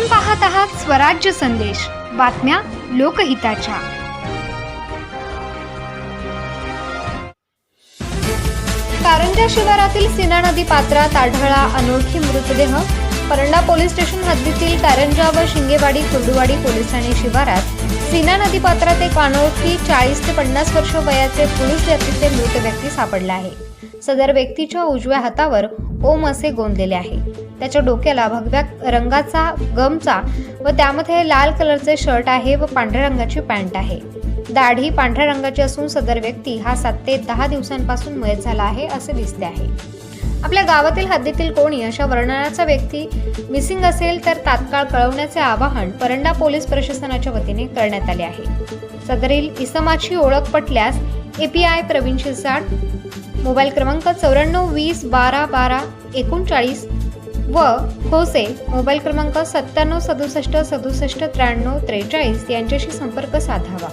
आपण पाहत आहात स्वराज्य संदेश. बातम्या लोकहिताच्या. कारंजा शिवारातील सीना नदी पात्रात आढळला अनोळखी मृतदेह. परंडा पोलीस स्टेशन हद्दीतील कारंजा व शिंगेवाडी कुर्डुवाडी पोलीस ठाणे शिवारात सीना नदी पात्रात एक अनोळखी चाळीस ते पन्नास वर्ष वयाचे पुरुष जातीचे मृत व्यक्ती सापडला आहे. सदर व्यक्तीच्या उजव्या हातावर ओम असे गोंदलेले आहे. त्याच्या डोक्याला भगव्या रंगाचा गमचा व त्यामध्ये लाल कलरचे शर्ट आहे व पांढऱ्या रंगाची पॅन्ट आहे. दाढी पांढऱ्या रंगाची असून सदर व्यक्ती हा सात ते दहा दिवसांपासून मयत झाला आहे असे दिसते आहे. आपल्या गावातील हद्दीतील कोणी अशा वर्णनाचा व्यक्ती मिसिंग असेल तर तात्काळ कळवण्याचे आवाहन परंडा पोलीस प्रशासनाच्या वतीने करण्यात आले आहे. सदरील इसमाची ओळख पटल्यास एपीआय प्रवीण शिरसाट मोबाईल क्रमांक चौऱ्याण्णव वीस बारा बारा एकोणचाळीस व खोसे मोबाईल क्रमांक सत्त्याण्णव सदुसष्ट सदुसष्ट त्र्याण्णव त्रेचाळीस यांच्याशी संपर्क साधावा.